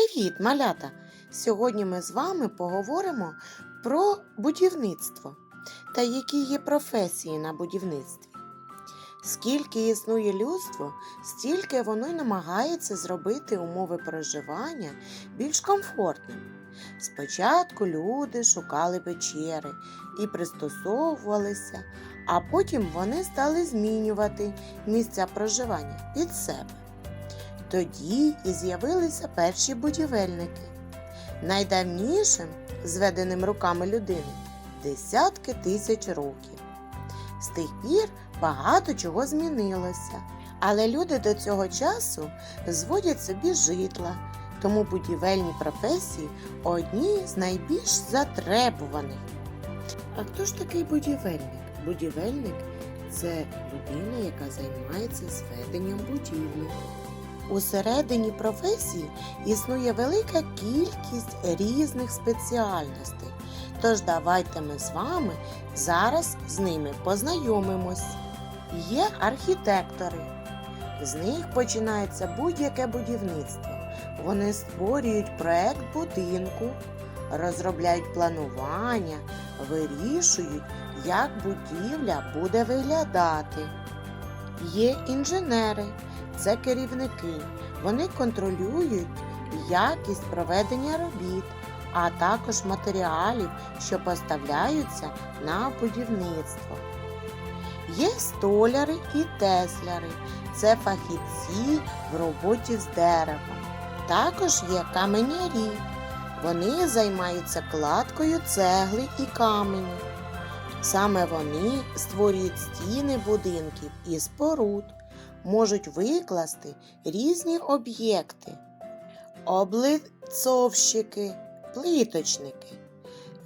Привіт, малята! Сьогодні ми з вами поговоримо про будівництво та які є професії на будівництві. Скільки існує людство, стільки воно й намагається зробити умови проживання більш комфортними. Спочатку люди шукали печери і пристосовувалися, а потім вони стали змінювати місця проживання під себе. Тоді і з'явилися перші будівельники. Найдавнішим, зведеним руками людини, десятки тисяч років. З тих пір багато чого змінилося, але люди до цього часу зводять собі житла, тому будівельні професії одні з найбільш затребуваних. А хто ж такий будівельник? Будівельник це людина, яка займається зведенням будівлі. Усередині професії існує велика кількість різних спеціальностей. Тож давайте ми з вами зараз з ними познайомимось. Є архітектори. З них починається будь-яке будівництво. Вони створюють проект будинку, розробляють планування, вирішують, як будівля буде виглядати. Є інженери це керівники. Вони контролюють якість проведення робіт, а також матеріалів, що поставляються на будівництво. Є столяри і тесляри це фахівці в роботі з деревом. Також є каменярі. Вони займаються кладкою цегли і каменю. Саме вони створюють стіни будинків і споруд можуть викласти різні об'єкти, облицовщики, плиточники,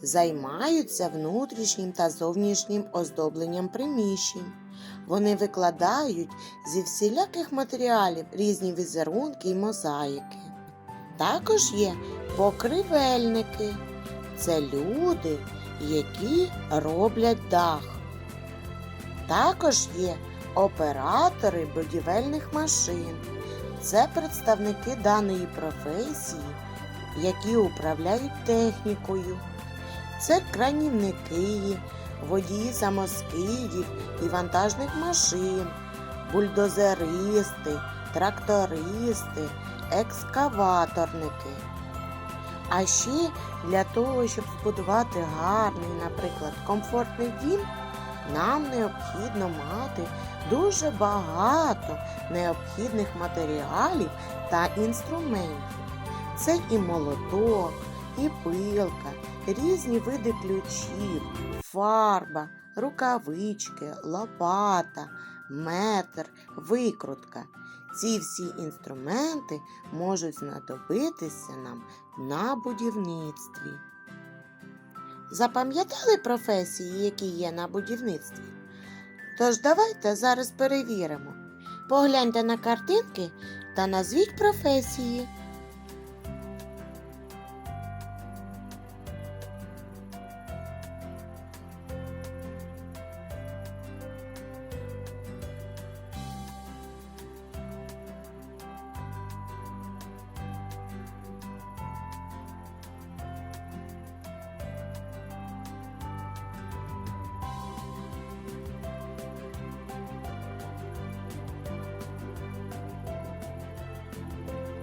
займаються внутрішнім та зовнішнім оздобленням приміщень. Вони викладають зі всіляких матеріалів різні візерунки і мозаїки. Також є покривельники. Це люди, які роблять дах. Також є оператори будівельних машин. Це представники даної професії, які управляють технікою. Це кранівники, водії самоскидів і вантажних машин, бульдозеристи, трактористи, екскаваторники. А ще для того, щоб збудувати гарний, наприклад, комфортний дім, нам необхідно мати дуже багато необхідних матеріалів та інструментів. Це і молоток, і пилка, різні види ключів, фарба, рукавички, лопата, метр, викрутка. Ці всі інструменти можуть знадобитися нам на будівництві. Запам'ятали професії, які є на будівництві? Тож давайте зараз перевіримо. Погляньте на картинки та назвіть професії.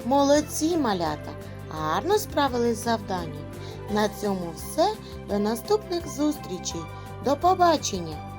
Молодці малята! Гарно справились з завданням. На цьому все. До наступних зустрічей. До побачення!